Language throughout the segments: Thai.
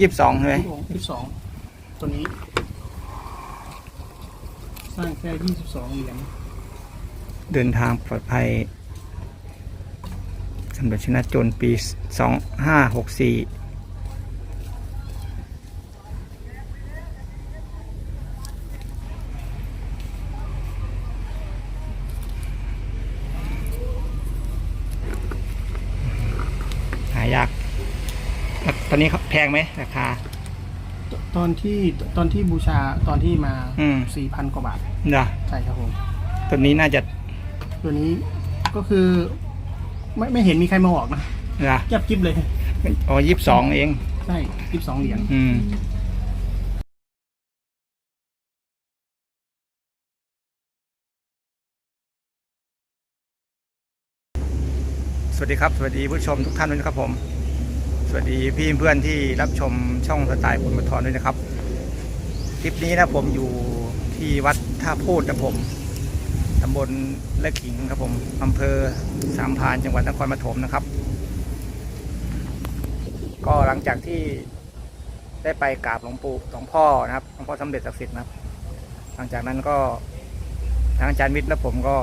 ยี่สิบสองใช่ไหมยี่สิบสองตัวนี้ สร้างแค่ยี่สิบสองเหรียญเดินทางปลอดภัยสำหรับชนะโจรปีสองห้าหกสี่หายากแล้วตอ นนี้เขาแพงไหมราคาตตอนที่ตอนที่บูชาตอนที่มาอืม สี่พันกว่าบาทเนาะใช่ครับผม ตัวนี้น่าจะตัวนี้ก็คือ ไม่ไม่เห็นมีใครมาบอกนะนะเก็บกิ๊บเลย อ๋อยี่สิบสองเอง ใช่ยี่สิบสองเหรียญอืม สวัสดีครับ สวัสดีผู้ชมทุกท่านด้วยนะครับผม สวัสดีพี่เพื่อนที่รับชมช่องสไตล์ผลบัทอนด้วยนะครับ คลิปนี้นะผมอยู่ที่วัดท่าพูดนะผมตำบลและขิงครับผมอำเภอสามพานจังหวัดนครปฐมนะครับ ก็หลังจากที่ได้ไปกราบหลวงปู่หลวงพ่อนะครับหลวงพ่อสำเร็จศักดิ์สิทธิ์นะครับ หลังจากนั้นก็ทางอาจารย์วิทย์และผมก็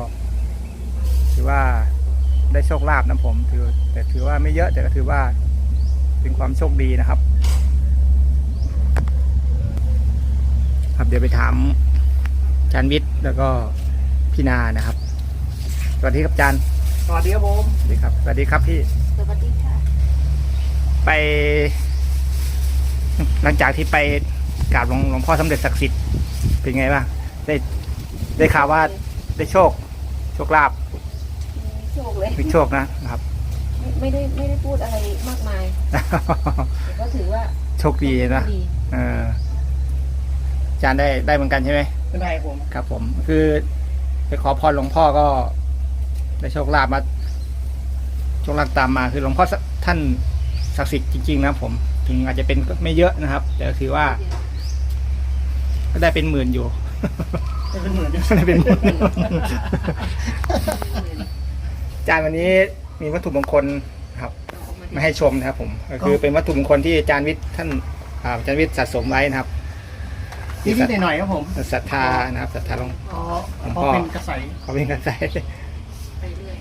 ถือว่าได้โชคลาภนะผมถือแต่ถือว่าไม่เยอะแต่ก็ถือว่า เป็นความโชคดีนะครับ ครับเดี๋ยวไปถามอาจารย์วิทย์แล้วก็พี่นานะครับ สวัสดีครับอาจารย์สวัสดีครับผมสวัสดีครับสวัสดีครับพี่สวัสดีค่ะ ไป หลังจากที่ไปกราบหลวงหลวงพ่อสำเร็จศักดิ์สิทธิ์เป็นไงบ้างได้ได้ข่าวว่าได้โชค โชคลาภมีโชคเลยมีโชคนะนะครับ ไม่ไม่ได้ไม่ได้พูดอะไรมากมายแต่ก็ถือว่าโชคดีนะดีเอออาจารย์ได้ได้เหมือนกันใช่ไหมไม่ได้ครับผม ครับ ผมคือไปขอพรหลวงพ่อก็ ได้โชคลาภมาโชคลาภตามมา คือหลวงพ่อท่านศักดิ์สิทธิ์จริงๆนะผมถึงอาจจะเป็นไม่เยอะนะครับ แต่ก็คือว่า ก็ได้เป็นหมื่นอยู่ไม่เป็นเหมือนได้เป็นหมื่นอาจารย์วันนี้ มีวัตถุมงคลครับมาให้ชมนะครับ ผมก็คือเป็นวัตถุมงคลที่อาจารย์วิทย์ท่านอ่าอาจารย์วิทย์สะสมไว้นะครับนิดๆหน่อยๆครับผมศรัทธานะครับศรัทธาหลวงพอหลวงพพ่ออเป็นกระใสเขาเป็นกันใส่ไปเรื่อย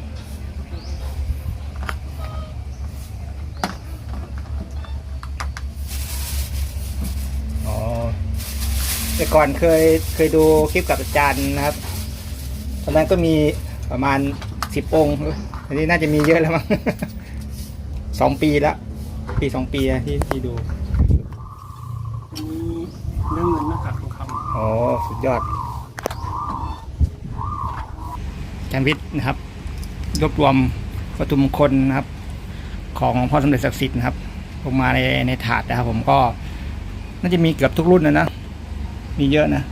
อ๋อแต่ก่อนเคยเคยดูคลิปกับอาจารย์นะครับ ตอนนั้นก็มีประมาณสิบองค์ อันนี้น่าจะมีเยอะแล้วมั้งสองปีละปีสองปีอะที่ที่ดูมีเรื่องเงินหน้ากากทองคอ๋อสุดยอดอาจารย์วิทย์นะครับรวบรวมวัตถุมงคลนะครับ ของหลวงพ่อสมเด็จศักดิ์สิทธิ์นะครับลงมาในในถาดนะครับ ผมก็น่าจะมีเกือบทุกรุ่นนะนะมีเยอะนะ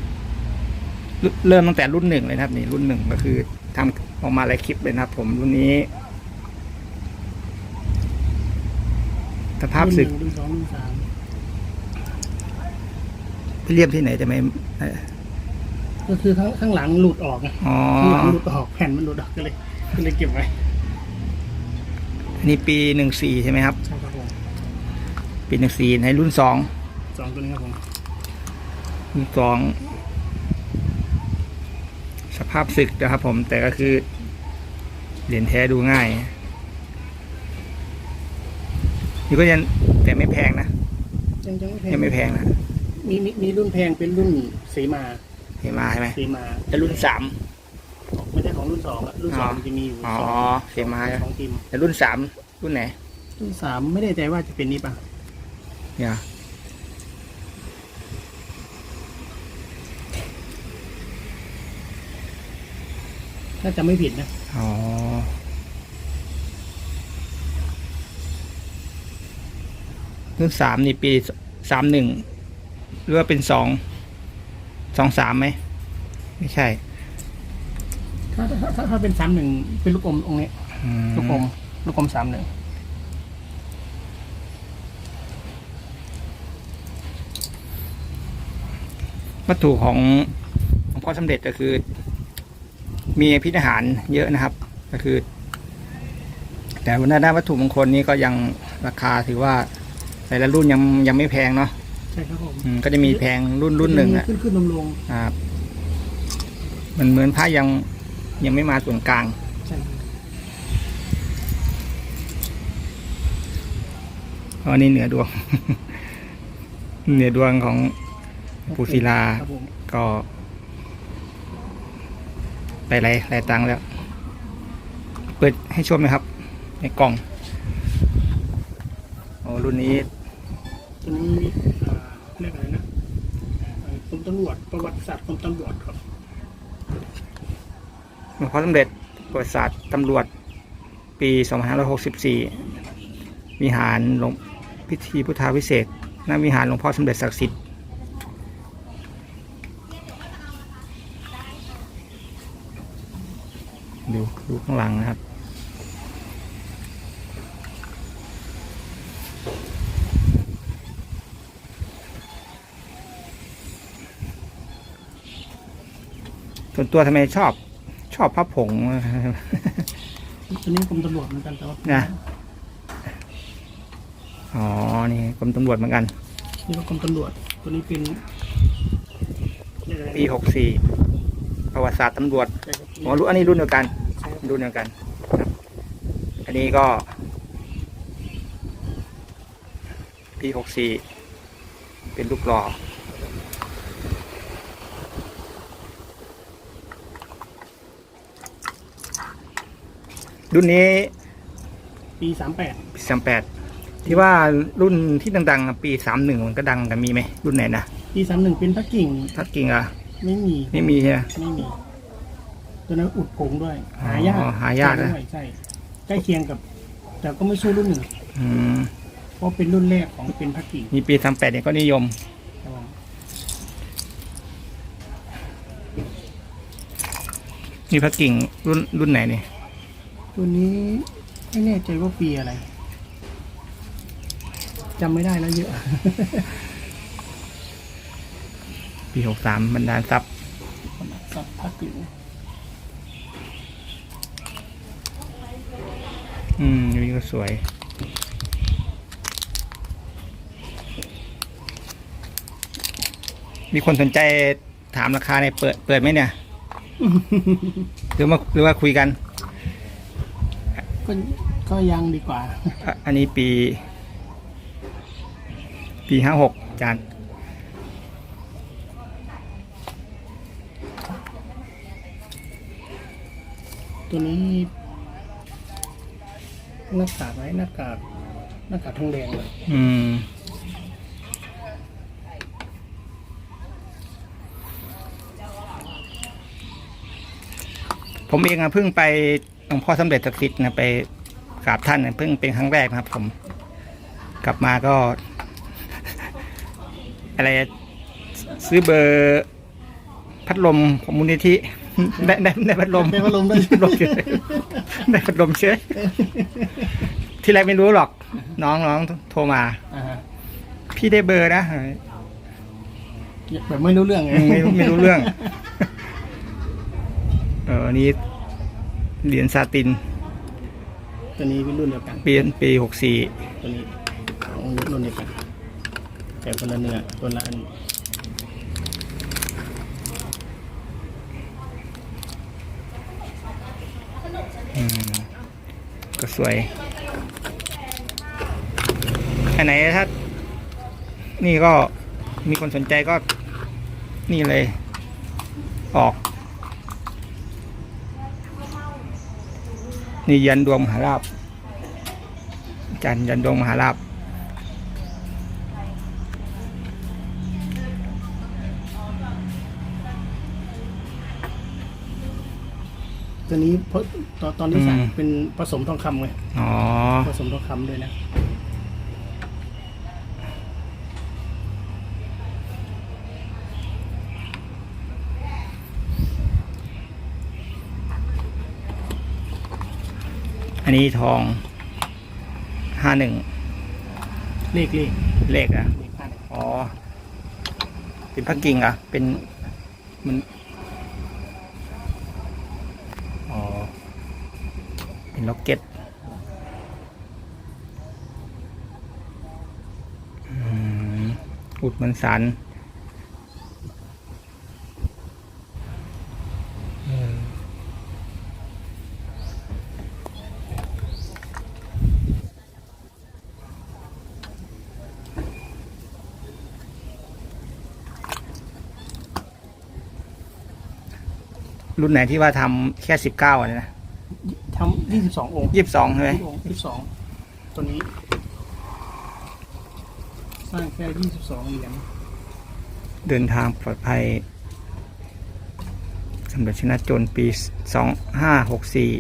เริ่มเริ่มตั้งแต่รุ่นหนึ่งเลยนะครับ นี่รุ่นหนึ่งก็คือ ทำออกมาหลายคลิปเลยนะครับ ผมรุ่นนี้สำภาพสึกรุ่นหนึ่งรุ่นสองรุ่นสามเรียบที่ไหนจะไม่เอ่อก็คือข้างข้างหลังหลุดออกไงอ๋อข้างหลังหลุดออกแผ่นมันหลุดออกก็เลยก็เลยเก็บไว้อันนี้ปีหนึ่งสี่ใช่ไหมครับใช่ครับผมปีหนึ่งสี่ในรุ่นสองสองตัวนี้ครับผมรุ่นสอง สภาพศึกนะครับผมแต่ก็คือเหรียญแท้ดูง่ายนี่ก็ยังแต่ไม่แพงนะยังยังไม่แพงยังไม่แพงนะมีมีมีรุ่นแพงเป็นรุ่นสีมาเห็นมาใช่ไหมสีมาแต่รุ่นสามไม่ใช่ของรุ่นสองอะรุ่นสองอ๋อมันจะมีอยู่อ๋อสองสีมาสองทีมแต่รุ่นสามรุ่นไหนรุ่นสามไม่แน่ใจว่าจะเป็นนี้ป่ะเนี่ย ถ้าจะไม่ผิดนะ อ๋อ รุ่นสามนี่ปีสามหนึ่งหรือว่าเป็นสองสองสามไหม ไม่ใช่ ถ้าถ้าถ้าถ้าเป็นสามหนึ่งเป็นลูกอมองค์นี้ อืมลูกอมลูกอมสามหนึ่งวัตถุของหลวงพ่อสำเร็จก็คือ มีพิธีหารเยอะนะครับ ก็คือ แต่วันหน้าวัตถุมงคลนี้ก็ยังราคาถือว่าแต่ละรุ่นยังยังไม่แพงเนาะใช่ครับผมอืมก็จะมีแพงรุ่นรุ่นหนึ่งอะขึ้นขึ้นลงลงครับมันเหมือนผ้ายังยังไม่มาส่วนกลางๆใช่ครับอ๋อนี่เหนือดวง เหนือดวงของปูศิลา ครับผมก็ ไปไรไรตังค์แล้ว เปิดให้ชมไหมครับ ในกล่องโอ้รุ่นนี้ตัวนี้อ่าเรียกอะไรนะอ่ากรมตำรวจประวัติศาสตร์กรมตำรวจครับหลวงพ่อสมเด็จประวัติศาสตร์ตำรวจ ปี2564 วิหารหลวงพิธีพุทธาวิเศษณวิหารหลวงพ่อสมเด็จศักดิ์สิทธิ์ ดูดู ข้างหลังนะครับ ส่วนตัวทำไมชอบ ชอบพระผงตัวนี้กรมตำรวจเหมือนกันแต่ว่านะอ๋อ นี่กรมตำรวจเหมือนกัน นี่ก็กรมตำรวจ ตัวนี้เป็นเรียกอะไรนะปีหกสี่ประวัติศาสตร์ตำรวจใช่ครับอ๋อรุ่นอันนี้รุ่นเดียวกันใช่ค รับรุ่นเดียวกันครับ อันนี้ก็ปีหกสี่เป็นลูกหล่อรุ่นนี้ปีสามแปดปีสามแปดที่ว่ารุ่นที่ดังๆอะปีสามหนึ่งมันก็ดังกันมีไหมรุ่นไหนนะปีสามหนึ่งเป็นพระกิ่งถ้ากิ่งอะไม่มี ไม่มีใช่ไหมไม่มี ตัวนั้นอุดผงด้วย หายากอ๋อหายากนะ ใช่ใช่ใกล้เคียงกับ แต่ก็ไม่สู้รุ่นหนึ่งอืมเพราะเป็นรุ่นแรกของเป็นพระกิ่งมีปีสามแปดเนี่ยก็นิยม ครับผมมีพระกิ่งรุ่นรุ่นไหนเนี่ยตัวนี้ไม่แน่ใจว่าปีอะไรจำไม่ได้แล้วเยอะ ปีหกสามบรรดาลทรัพย์สับพระกิ่ง อืมนี่ก็สวย มีคนสนใจถามราคาในยเปิดเปิดไหมเนี่ย หรือว่าหรือว่าคุยกัน ก็ก็ยังดีกว่า อะอันนี้ปี ปีห้าหกจานตัวนี้ หน้ากากไหมหน้ากากหน้ากากทองแดงเลยอืม ผมเองอะเพิ่งไปหลวงพ่อสมเด็จศักดิ์สิทธิ์นะไปกราบท่านนะเพิ่งเป็นครั้งแรกนะครับ ผม กลับมาก็ อะไรซื้อเบอร์ พัดลมของมูลนิธิ ได้ได้ได้พัดลมได้พัดลมด้วยพัดลมเฉยได้พัดลมเฉยที่แรกไม่รู้หรอก น้องน้องโทรมาอ่าฮะพี่ได้เบอร์นะแบบไม่รู้เรื่องไงไม่รู้ไม่รู้เรื่อง เอออันนี้เหรียญซาติน ตัวนี้เป็นรุ่นเดียวกันปีปีหกสี่ตัวนี้ของรุ่นเดียวกันแต่คนละเนื้อคนละอัน ก็สวย อันไหนถ้า นี่ก็มีคนสนใจก็นี่เลย ออก นี่ยันดวงมหาราบจันยันดวงมหาราบ ตัวนี้เพราะตอนตอนที่สั่งอืม เป็นผสมทองคำไงอ๋อ ผสมทองคำด้วยนะอันนี้ทองห้าหนึ่งเลขเลขเลขอะเลขห้าหนึ่งอ๋อ เป็นพระกิ่งเหรอะ เป็น มัน อ๋อ เป็น ล็อกเก็ตอุดมันสันรุ่นไหนที่ว่าทำแค่สิบเก้าอะนะ ทำยี่สิบสององค์ยี่สิบสองใช่ไหมยี่สิบสองตัวนี้ สร้างแค่ยี่สิบสองเหรียญเดินทางปลอดภัยสำหรับชนะโจรปีสองห้าหกสี่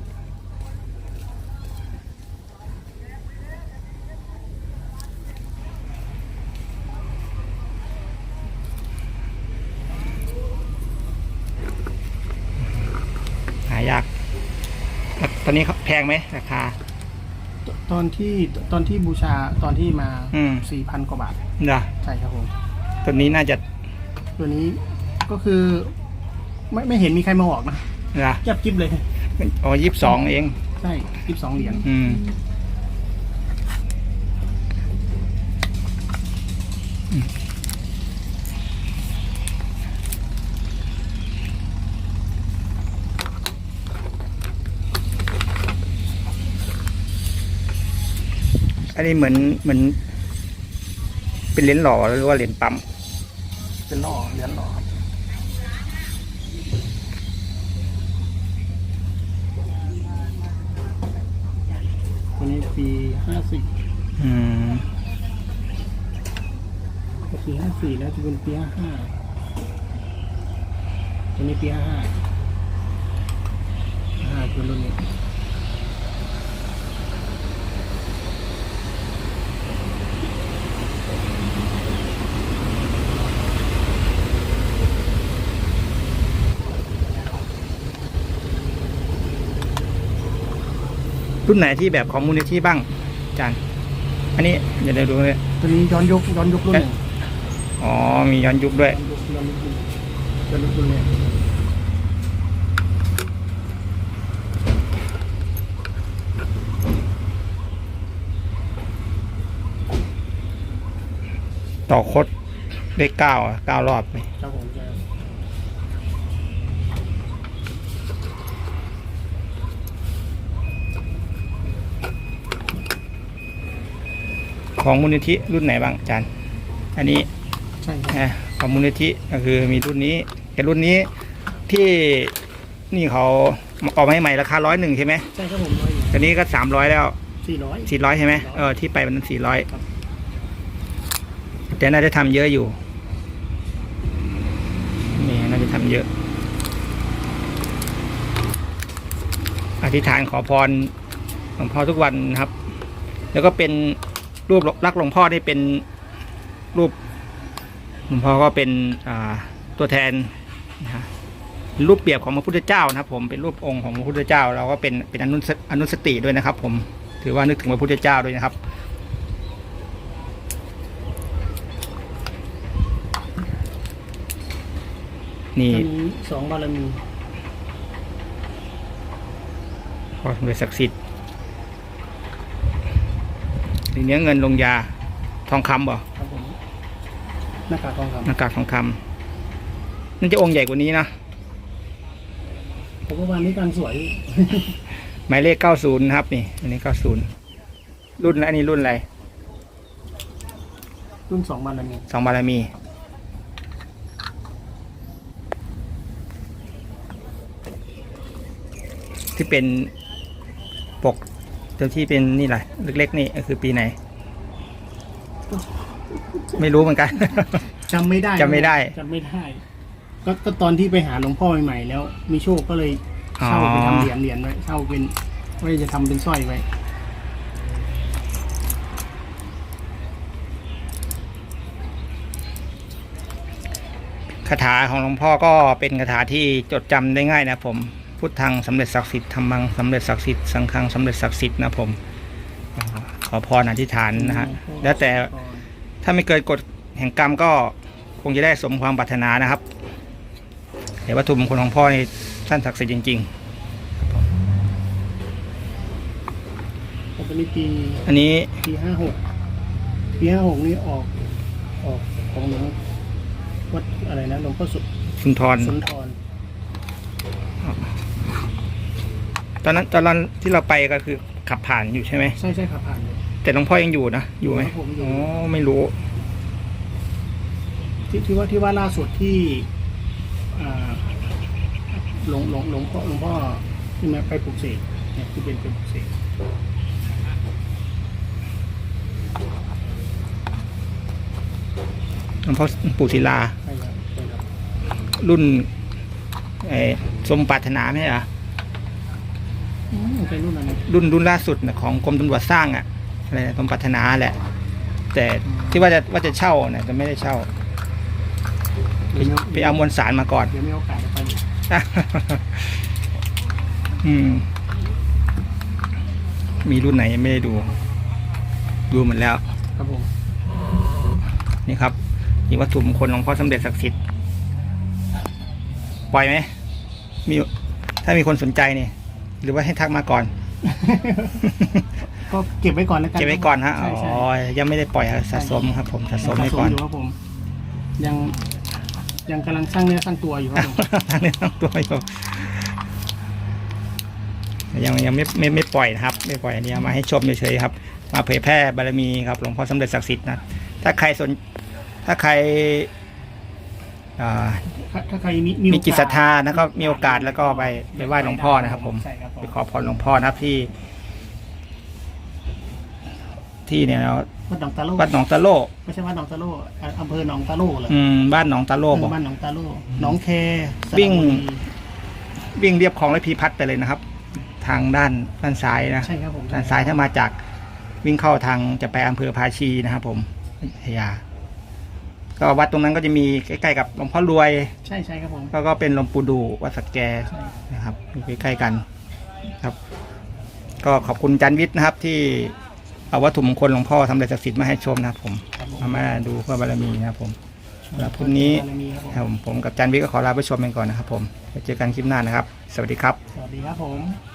หายากแล้ว ตอนนี้เขาแพงไหมราคาตตอนที่ตอนที่บูชาตอนที่มาอืม สี่พันกว่าบาทเนาะใช่ครับผม ตัวนี้น่าจะตัวนี้ก็คือ ไม่ไม่เห็นมีใครมาออกนะนะเก็บกิ๊บเลย อ๋อยี่สิบสองเอง ใช่ยี่สิบสองเหรียญอืม อันนี้เหมือนเหมือน เป็นเหรียญหล่อหรือว่าเหรียญปั๊มเป็นหล่อเหรียญหล่อครับตัวนี้ปีห้าสิบอืมปีห้าสี่แล้วจะเป็นปีห้าห้าตัวนี้ปีห้าห้าห้าคือรุ่นนี้ รุ่นไหนที่แบบของมูลนิธิบ้างอาจารย์ อันนี้เดี๋ยวเดี๋ยวดูเลยตัวนี้ย้อนยุคย้อนยุครุ่นหนึ่งอ๋อ มีย้อนยุคด้วย ย้อนยุคย้อนยุครุ่นย้อนยุครุ่นเนี่ยต่อคดได้เก้าอะเก้ารอบเลยครับผมจะ ของมูลนิธิรุ่นไหนบ้างอาจารย์ อันนี้ใช่ครับนะของมูลนิธิก็คือมีรุ่นนี้แต่รุ่นนี้ที่นี่เขาออกมาให้ใหม่ราคาร้อยหนึ่งใช่ไหมใช่ครับผมร้อยตอนนี้ก็สามร้อยแล้วสี่ร้อยสี่ร้อยใช่ไหมเออที่ไปมันสี่ร้อยครับแต่น่าจะทำเยอะอยู่นี่น่าจะทำเยอะ อธิษฐานขอพรหลวงพ่อทุกวันนะครับ แล้วก็เป็น รูปรักหลวงพ่อนี่เป็นรูปหลวงพ่อก็เป็นอ่าตัวแทนนะฮะเป็นรูปเปรียบของพระพุทธเจ้านะครับ ผมเป็นรูปองค์ของพระพุทธเจ้า เราก็เป็นเป็นอนุสอนุสติด้วยนะครับ ผมถือว่านึกถึงพระพุทธเจ้าด้วยนะครับนี่ตัวนี้สองบารมีพอสมเด็จศักดิ์สิทธิ์ หรือเนื้อเงินลงยาทองคำบ่ครับผมหน้ากากทองคหน้ากากทองคำนั่นจะองค์ใหญ่กว่านี้นะำผมว่าวันนี้กลางสวย หมายเลขเก้าศูนย์นะครับนี่ อันนี้เก้าศูนย์รุ่นอันนี้รุ่นอะไร รุ่นสองบารมีสองบารมี ที่เป็นปก ตัวที่เป็นนี่แหละเล็กๆนี่ก็คือปีไหน ไม่รู้เหมือนกัน จำไม่ได้จำไม่ได้ จำไม่ได้ก็ก็ตอนที่ไปหาหลวงพ่อใหม่ๆแล้ว มีโชคก็เลยเช่าไปทำเหรียญเหรียญไว้เช่าเป็นไว้จะทำเป็นสร้อยไว้คาถาของหลวงพ่อก็เป็นคาถาที่จดจำได้ง่ายนะผม พุทธังสำเร็จศักดิ์สิทธิ์ธรรมังสำเร็จศักดิ์สิทธิ์สังฆังสำเร็จศักดิ์สิทธิ์นะผมอ่าขอพรอธิษฐานนะฮะแล้วแต่ถ้าไม่เกิดกฎแห่งกรรมก็คงจะได้สมความปรารถนานะครับแต่วัตถุมงคลของพ่อนี่ท่านศักดิ์สิทธิ์จริงแล้วตอนนี้ปีๆอันนี้ปีห้าหกปีห้าหกนี่ออกออกของหลวงวัดอะไรนะหลวงพ่อสุสุนทรสุนทร ตอนนั้นตอนนั้นที่เราไปก็คือขับผ่านอยู่ใช่ไหมใช่ใช่ขับผ่านเลยแต่หลวงพ่อยังอยู่นะอยู่ไหมผมอยู่อ๋อไม่รู้ ที่ที่ว่าที่ว่าล่าสุดที่อ่าหลวงหลวงหลวงพ่อหลวงพ่อที่มาไปปลุกเสกเนี่ยที่เป็นเป็นปลุกเสกหลวงพ่อปู่ศิลา ใช่ครับใช่ครับรุ่นไอ้สมปรารถนาไหมอะอืม เป็นรุ่นอะไรรุ่นรุ่นล่าสุดน่ะของกรมตำรวจสร้างอะอะไรนะสมปรารถนาแหละ แต่ที่ว่าจะว่าจะเช่าเนี่ยจะไม่ได้เช่าไปไปเอามวลสารมาก่อนเดี๋ยวมีโอกาสจะไปอยู่อืม มีรุ่นไหนยังไม่ได้ดู ดูหมดแล้ว ครับผมนี่ครับนี่วัตถุมงคลหลวงพ่อสมเด็จศักดิ์สิทธิ์ปล่อยไหมมีถ้ามีคนสนใจนี่ หรือว่าให้ทักมาก่อน ก็เก็บไว้ก่อนแล้วกันเก็บไว้ก่อนฮะใช่อ๋ใช่อยังไม่ได้ปล่อยครับสะสมครับ ผมสะสมไว้ก่อน ยู่ครับผม ยังยังกำลังสร้างเนื้อสร้างตัวอยู่ครับผมทั้งเนื้อทั้งตัวอยู่ยังยังไม่ไม่ไม่ปล่อยนะครับ ไม่ปล่อยอันนี้เอามาให้ชมเฉยๆครับ มาเผยแพร่บารมีครับหลวงพ่อสมเด็จศักดิ์สิทธิ์นะถ้าใครสนถ้าใคร อ่า ถ้าถ้าใครมีมีจิตศรัทธานะก็มีโอกาสแล้วก็ไปไปไหว้หลวงพ่อนะครับ ผมใช่ครับผไปมขอพรหลวงพ่อนะครับที่ ที่เนี่ยนะวัดหนองตาโลวัดหนองตะโลไม่ใช่วัดหนองตาโลอ่าอำเภอหนองตาโลเหรออืมบ้านหนองตะโลเออบอก บ้านหนองตาโลหนองแคสระวิ่งบุรีวิ่งเรียบคลองและพีพัฒน์ไปเลยนะครับ ทางด้านด้านซ้ายนะใช่ครับผมด้านซ้ายถ้ามาจากวิ่งเข้าทางจะไปอำเภอภาชีนะครับ ผมพยา ก็วัดตรงนั้นก็จะมีใกล้ๆกับหลวงพ่อรวย ใช่ใช่ครับผมก็ก็เป็นหลวงปู่ดูวัดสักแกใช่นะครับอยู่ใกล้ๆกันครับ ก็ขอบคุณจันวิทย์นะครับ ที่เอาวัตถุมงคลหลวงพ่อทำเลศักดิ์สิทธิ์มาให้ชมนะครับผมครับผม เอามาดูเพื่อบารมีนะครับผมสำหรับพรุ่งนี้บารมีครับผม ครับผมผมกับจันวิทย์ก็ขอลาไปชมกันก่อนนะครับผมไว้เจอกันคลิปหน้านะครับ สวัสดีครับ สวัสดีครับผม